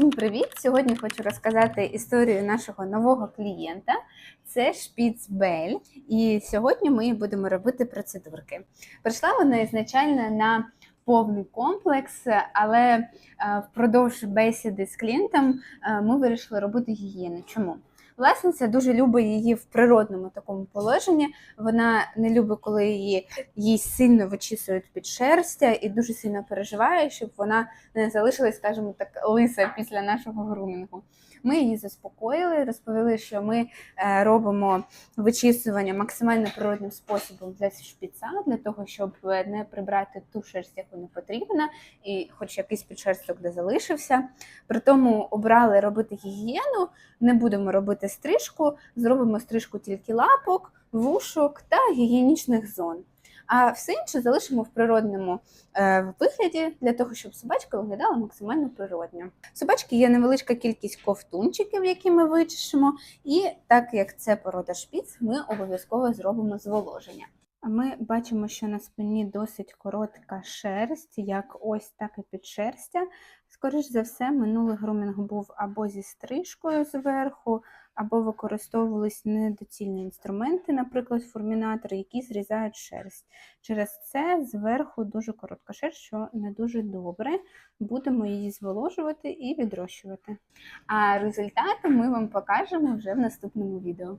Всім привіт! Сьогодні хочу розказати історію нашого нового клієнта. Це Шпіцбель. І сьогодні ми будемо робити процедурки. Прийшла вона ізначально на повний комплекс, але е, впродовж бесіди з клієнтом е, ми вирішили робити гігієну. Чому? Власниця дуже любить її в природному такому положенні. Вона не любить, коли її їй сильно вичісують під шерстя і дуже сильно переживає, щоб вона не залишилась, скажімо так, лиса після нашого грумінгу. Ми її заспокоїли, розповіли, що ми е, робимо вичісування максимально природним способом для шпіца, для того, щоб е, не прибрати ту шерсть, яку не потрібна, і хоч якийсь підшерсток де залишився. При тому обрали робити гігієну, не будемо робити стрижку, зробимо стрижку тільки лапок, вушок та гігієнічних зон. А все інше залишимо в природному е, вигляді для того, щоб собачка виглядала максимально природньо. Собачки є невеличка кількість ковтунчиків, які ми вичишимо, і так як це порода шпіц, ми обов'язково зробимо зволоження. Ми бачимо, що на спині досить коротка шерсть, як ось так і підшерстя. Скоріш за все, минулий грумінг був або зі стрижкою зверху, або використовувались недоцільні інструменти, наприклад, формінатори, які зрізають шерсть. Через це зверху дуже коротка шерсть, що не дуже добре. Будемо її зволожувати і відрощувати. А результати ми вам покажемо вже в наступному відео.